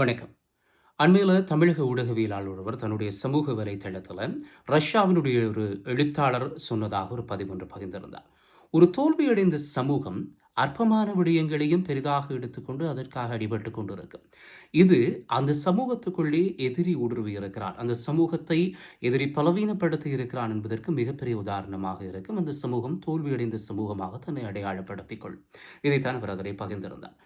வணக்கம். அண்மையில் தமிழக ஊடகவியலாளர் ஒருவர் தன்னுடைய சமூக வலைத்தளத்தில் ரஷ்யாவினுடைய ஒரு எழுத்தாளர் சொன்னதாக ஒரு பதிவு ஒன்று பகிர்ந்திருந்தார். ஒரு தோல்வியடைந்த சமூகம் அற்பமான விடயங்களையும் பெரிதாக எடுத்துக்கொண்டு அதற்காக அடிபட்டு கொண்டிருக்கும் இது அந்த சமூகத்துக்குள்ளே எதிரி ஊடுருவி இருக்கிறான். அந்த சமூகத்தை எதிரி பலவீனப்படுத்தி இருக்கிறான் என்பதற்கு மிகப்பெரிய உதாரணமாக இருக்கும். அந்த சமூகம் தோல்வியடைந்த சமூகமாக தன்னை அடையாளப்படுத்திக் கொள்ளும் இதைத்தான் அவர் அதனை பகிர்ந்திருந்தார்.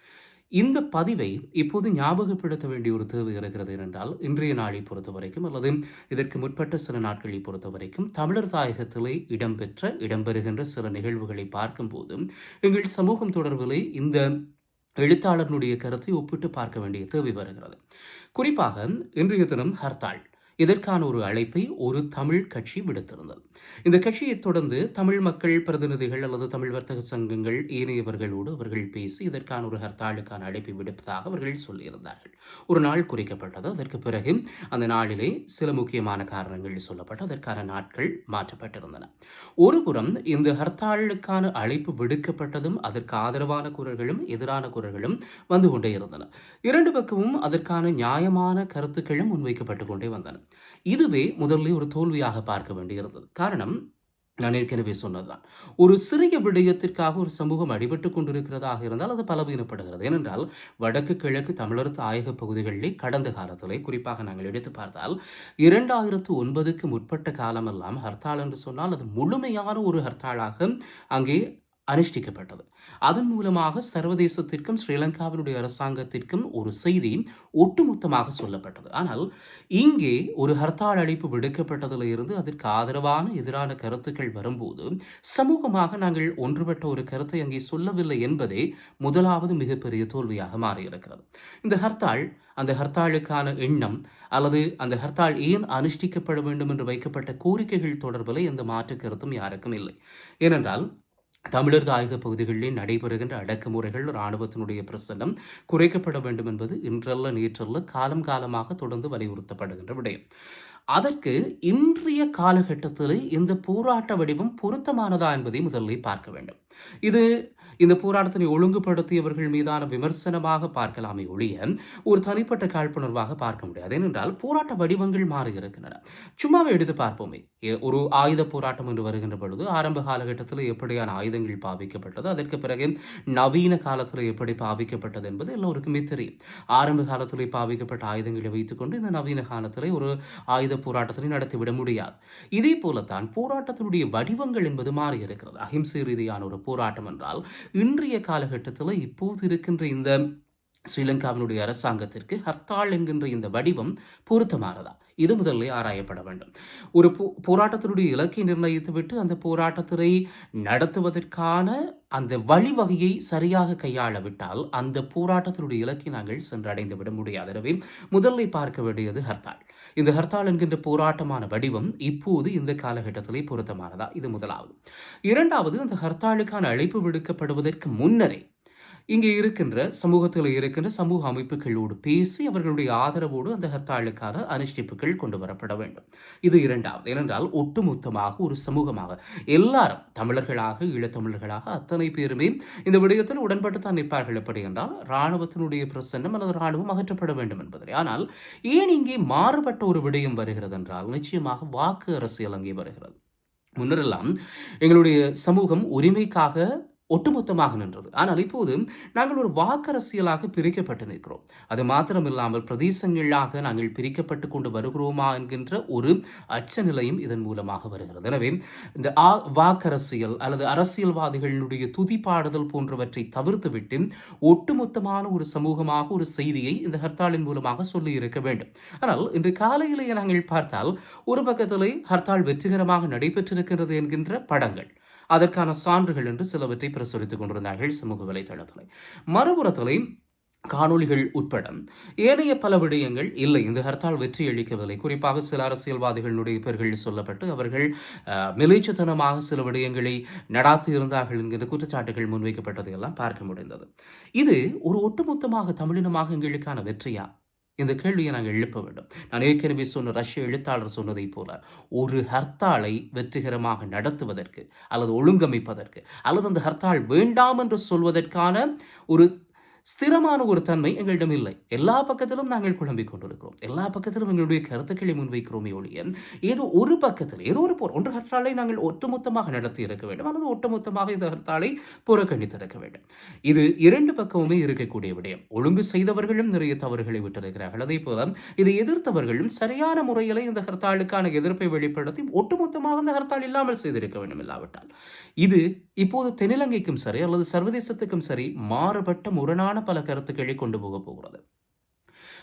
இந்த பதிவை இப்போது ஞாபகப்படுத்த வேண்டிய ஒரு தேவை இருக்கிறது என்றால் இன்றைய நாளை பொறுத்த வரைக்கும் அல்லது இதற்கு முற்பட்ட சில நாட்களை பொறுத்த வரைக்கும் தமிழர் தாயகத்திலே இடம்பெற்ற இடம்பெறுகின்ற சில நிகழ்வுகளை பார்க்கும்போது எங்கள் சமூகம் தொடர்பிலே இந்த எழுத்தாளர்களுடைய கருத்தை ஒப்பிட்டு பார்க்க வேண்டிய தேவை வருகிறது. குறிப்பாக இன்றைய தினம் ஹர்த்தாள் இதற்கான ஒரு அழைப்பை ஒரு தமிழ் கட்சி விடுத்திருந்தது. இந்த கட்சியைத் தொடர்ந்து தமிழ் மக்கள் பிரதிநிதிகள் அல்லது தமிழ் வர்த்தக சங்கங்கள் ஏனையவர்களோடு அவர்கள் பேசி இதற்கான ஒரு ஹர்த்தாலுக்கான அழைப்பை விடுப்பதாக அவர்கள் சொல்லியிருந்தார்கள். ஒரு நாள் குறிக்கப்பட்டது. அதற்கு பிறகு அந்த நாளிலே சில முக்கியமான காரணங்கள் சொல்லப்பட்டு அதற்கான நாட்கள் மாற்றப்பட்டிருந்தன. ஒருபுறம் இந்த ஹர்த்தாலுக்கான அழைப்பு விடுக்கப்பட்டதும் அதற்கு ஆதரவான குரல்களும் எதிரான குரல்களும் வந்து கொண்டே இருந்தன. இரண்டு பக்கமும் அதற்கான நியாயமான கருத்துக்களும் முன்வைக்கப்பட்டு கொண்டே வந்தன. இதுவே முதல்ல ஒரு தோல்வியாக பார்க்க வேண்டியிருந்தது. காரணம் நான் ஏற்கனவே சொன்னதுதான். ஒரு சிறிய விடயத்திற்காக ஒரு சமூகம் அடிபட்டு கொண்டிருக்கிறதாக இருந்தால் அது பலவீனப்படுகிறது. ஏனென்றால் வடக்கு கிழக்கு தமிழர் தாயக பகுதிகளிலே கடந்த காலத்திலே குறிப்பாக நாங்கள் எடுத்து பார்த்தால் இரண்டாயிரத்து ஒன்பதுக்கு முற்பட்ட காலமெல்லாம் ஹர்த்தால் என்று சொன்னால் அது முழுமையான ஒரு ஹர்த்தாலாக அங்கே அனுஷ்டிக்கப்பட்டது. அதன் மூலமாக சர்வதேசத்திற்கும் ஸ்ரீலங்காவினுடைய அரசாங்கத்திற்கும் ஒரு செய்தி ஒட்டுமொத்தமாக சொல்லப்பட்டது. ஆனால் இங்கே ஒரு ஹர்த்தால் அழைப்பு விடுக்கப்பட்டதில் இருந்து அதற்கு ஆதரவான எதிரான கருத்துக்கள் வரும்போது சமூகமாக நாங்கள் ஒன்றுபட்ட ஒரு கருத்தை அங்கே சொல்லவில்லை என்பதே முதலாவது மிகப்பெரிய தோல்வியாக மாறியிருக்கிறது. இந்த ஹர்த்தால் அந்த ஹர்த்தாலுக்கான எண்ணம் அல்லது அந்த ஹர்த்தால் ஏன் அனுஷ்டிக்கப்பட வேண்டும் என்று வைக்கப்பட்ட கோரிக்கைகள் தொடர்பில் எந்த மாற்று கருத்தும் யாருக்கும் இல்லை. ஏனென்றால் தமிழர் தாயக பகுதிகளில் நடைபெறுகின்ற அடக்குமுறைகள் இராணுவத்தினுடைய பிரசன்னம் குறைக்கப்பட வேண்டும் என்பது இன்றல்ல நேற்றல்ல காலம் காலமாக தொடர்ந்து வலியுறுத்தப்படுகின்ற விடயம். அதற்கு இன்றைய காலகட்டத்தில் இந்த போராட்ட வடிவம் பொருத்தமானதா என்பதை முதலில் பார்க்க வேண்டும். இது இந்த போராட்டத்தினை ஒழுங்குபடுத்தியவர்கள் மீதான விமர்சனமாக பார்க்கலாமே ஒழிய ஒரு தனிப்பட்ட காழ்ப்புணர்வாக பார்க்க முடியாது. ஏனென்றால் போராட்ட வடிவங்கள் மாறி இருக்கின்றன. சும்மாவே எடுத்து பார்ப்போமே. ஒரு ஆயுத போராட்டம் என்று வருகின்ற பொழுது ஆரம்ப காலகட்டத்தில் எப்படியான ஆயுதங்கள் பாவிக்கப்பட்டது அதற்கு பிறகு நவீன காலத்தில் எப்படி பாவிக்கப்பட்டது என்பது எல்லோருக்குமே தெரியும். ஆரம்ப காலத்தில் பாவிக்கப்பட்ட ஆயுதங்களை வைத்துக்கொண்டு இந்த நவீன காலத்தில் ஒரு ஆயுத போராட்டத்தினை நடத்திவிட முடியாது. இதே போலத்தான் போராட்டத்தினுடைய வடிவங்கள் என்பது மாறி இருக்கிறது. அஹிம்சை ரீதியான ஒரு போராட்டம் என்றால் இன்றைய காலகட்டத்தில் இப்போது இருக்கின்ற இந்த ஸ்ரீலங்காவினுடைய அரசாங்கத்திற்கு ஹர்த்தாள் என்கின்ற இந்த வடிவம் பொருத்தமானதா? இது முதலில் ஆராயப்பட வேண்டும். ஒரு போ போராட்டத்தினுடைய இலக்கை நிர்ணயித்துவிட்டு அந்த போராட்டத்தினை நடத்துவதற்கான அந்த வழிவகையை சரியாக கையாளவிட்டால் அந்த போராட்டத்தினுடைய இலக்கை நாங்கள் சென்றடைந்து விட முடியாது. எனவே முதலில் பார்க்க வேண்டியது ஹர்த்தால். இந்த ஹர்த்தால் என்கின்ற போராட்டமான வடிவம் இப்போது இந்த காலகட்டத்திலே பொருத்தமானதா? இது முதலாவது. இரண்டாவது அந்த ஹர்த்தாலுக்கான அழைப்பு விடுக்கப்படுவதற்கு முன்னரே இங்கே இருக்கின்ற சமூகத்தில் இருக்கின்ற சமூக அமைப்புகளோடு பேசி அவர்களுடைய ஆதரவோடு அந்த ஹர்த்தாளுக்கான அனுஷ்டிப்புகள் கொண்டு வரப்பட வேண்டும். இது இரண்டாவது. ஏனென்றால் ஒட்டுமொத்தமாக ஒரு சமூகமாக எல்லாரும் தமிழர்களாக ஈழத்தமிழர்களாக அத்தனை பேருமே இந்த விடயத்தில் உடன்பட்டு தான் நிற்பார்கள். எப்படி என்றால் இராணுவத்தினுடைய பிரசன்னம் அல்லது இராணுவம் அகற்றப்பட வேண்டும் என்பதை ஆனால் ஏன் இங்கே மாறுபட்ட ஒரு விடயம் வருகிறது என்றால் நிச்சயமாக வாக்கு அரசியல் அங்கே வருகிறது. முன்னரெல்லாம் எங்களுடைய சமூகம் உரிமைக்காக ஒட்டுமொத்தமாக நின்றது. ஆனால் இப்போது நாங்கள் ஒரு வாக்கரசியலாக பிரிக்கப்பட்டு நிற்கிறோம். அது மாத்திரமில்லாமல் பிரதேசங்களாக நாங்கள் பிரிக்கப்பட்டு கொண்டு வருகிறோமா என்கின்ற ஒரு அச்ச நிலையும் இதன் மூலமாக வருகிறது. எனவே இந்த வாக்கரசியல் அல்லது அரசியல்வாதிகளுடைய துதிப்பாடுதல் போன்றவற்றை தவிர்த்துவிட்டு ஒட்டுமொத்தமான ஒரு சமூகமாக ஒரு செய்தியை இந்த ஹர்த்தாலின் மூலமாக சொல்லி இருக்க வேண்டும். ஆனால் இன்று காலையிலேயே நாங்கள் பார்த்தால் ஒரு பக்கத்திலே ஹர்த்தால் வெற்றிகரமாக நடைபெற்றிருக்கிறது என்கின்ற படங்கள். அதற்கான சான்றுகள் என்று சிலவற்றை பிரசுரித்துக் கொண்டிருந்தார்கள் சமூக வலைதளத்தில். மறுபுறத்திலே காணொலிகள் உட்பட ஏனைய பல விடயங்கள் இல்லை இந்த ஹர்த்தால் வெற்றி அளிக்கவில்லை. குறிப்பாக சில அரசியல்வாதிகளுடைய பெயர்கள் சொல்லப்பட்டு அவர்கள் மிலேச்சத்தனமாக சில விடயங்களை நடாத்தி இருந்தார்கள் என்கிற குற்றச்சாட்டுகள் முன்வைக்கப்பட்டதையெல்லாம் பார்க்க முடிந்தது. இது ஒரு ஒட்டுமொத்தமாக தமிழினமாக எங்களுக்கான வெற்றியா? இந்த கேள்வியை நாங்கள் எழுப்ப வேண்டும். நான் ஏற்கனவே சொன்ன ரஷ்ய எழுத்தாளர் சொன்னதை போல ஒரு ஹர்த்தாலை வெற்றிகரமாக நடத்துவதற்கு அல்லது ஒழுங்கமைப்பதற்கு அல்லது அந்த ஹர்த்தால் வேண்டாம் என்று சொல்வதற்கான ஒரு ஸ்திரமான ஒரு தன்மை எங்களிடம் இல்லை. எல்லா பக்கத்திலும் நாங்கள் குழம்பிக் கொண்டிருக்கிறோம். எல்லா பக்கத்திலும் எங்களுடைய கருத்துக்களை முன்வைக்கிறோமே ஒழிய ஏதோ ஒரு பக்கத்தில் ஏதோ ஒரு போர் ஒன்று ஹர்த்தாலை நாங்கள் ஒட்டுமொத்தமாக நடத்தி இருக்க வேண்டும் அல்லது ஒட்டுமொத்தமாக இந்த ஹர்த்தாலை புறக்கணித்திருக்க வேண்டும். இது இரண்டு பக்கமுமே இருக்கக்கூடிய விடயம். ஒழுங்கு செய்தவர்களும் நிறைய தவறுகளை விட்டிருக்கிறார்கள். அதே போல இதை எதிர்த்தவர்களும் சரியான முறையில் இந்த ஹர்த்தாலுக்கான எதிர்ப்பை வெளிப்படுத்தி ஒட்டுமொத்தமாக இந்த ஹர்த்தால் இல்லாமல் செய்திருக்க வேண்டும் இல்லாவிட்டால். இது இப்போது தென்னிலங்கைக்கும் சரி அல்லது சர்வதேசத்துக்கும் சரி மாறுபட்ட முரணான பல கருத்துக்களை கொண்டு போக போகிறது.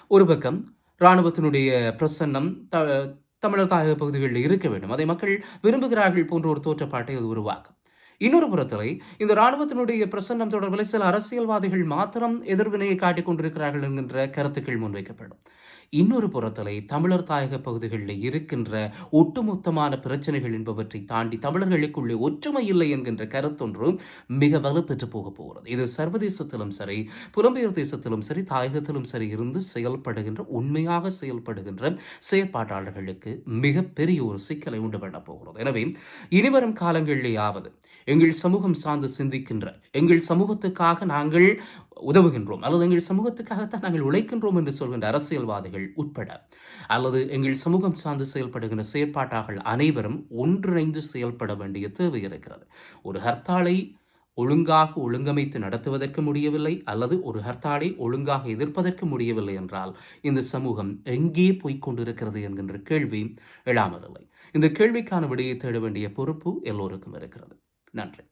ஒரு பக்கம் இராணுவத்தினுடைய பிரசன்னம் த தமிழர் தாயக பகுதிகளில் இருக்க வேண்டும். அதை மக்கள் விரும்புகிறார்கள் போன்ற ஒரு தோற்றப்பாட்டை அது உருவாக்கும். இன்னொரு புறத்தில் இந்த இராணுவத்தினுடைய பிரசன்னம் தொடர்பில் சில அரசியல்வாதிகள் மாத்திரம் எதிர்வினையை காட்டிக் கொண்டிருக்கிறார்கள் என்கின்ற கருத்துக்கள் முன்வைக்கப்படும். இன்னொரு புறத்திலே தமிழர் தாயக பகுதிகளில் இருக்கின்ற ஒட்டுமொத்தமான பிரச்சனைகள் என்பவற்றை தாண்டி தமிழர்களுக்குள்ளே ஒற்றுமை இல்லை என்கின்ற கருத்தொன்று மிக வலுப்பெற்று போக போகிறது. இது சர்வதேசத்திலும் சரி புலம்பெயர் தேசத்திலும் சரி தாயகத்திலும் சரி இருந்து செயல்படுகின்ற உண்மையாக செயல்படுகின்ற செயற்பாட்டாளர்களுக்கு மிகப்பெரிய ஒரு சிக்கலை உண்டு பண்ண போகிறது. எனவே இனிவரும் காலங்களிலேயாவது எங்கள் சமூகம் சார்ந்து சிந்திக்கின்ற எங்கள் சமூகத்துக்காக நாங்கள் உதவுகின்றோம். அல்லது எங்கள் சமூகத்துக்காகத்தான் நாங்கள் உழைக்கின்றோம் என்று சொல்கின்ற அரசியல்வாதிகள் உட்பட. அல்லது எங்கள் சமூகம் சார்ந்து செயல்படுகின்ற செயற்பாட்டாளர்கள் அனைவரும் ஒன்றிணைந்து செயல்பட வேண்டிய தேவை இருக்கிறது. ஒரு ஹர்த்தாலை ஒழுங்காக ஒழுங்கமைத்து நடத்துவதற்கு முடியவில்லை. அல்லது ஒரு ஹர்த்தாலை ஒழுங்காக எதிர்ப்பதற்கு முடியவில்லை என்றால் இந்த சமூகம் எங்கே போய்கொண்டிருக்கிறது என்கின்ற கேள்வி எழாமதில்லை. இந்த கேள்விக்கான விடையை தேட வேண்டிய பொறுப்பு எல்லோருக்கும் இருக்கிறது. நன்றி.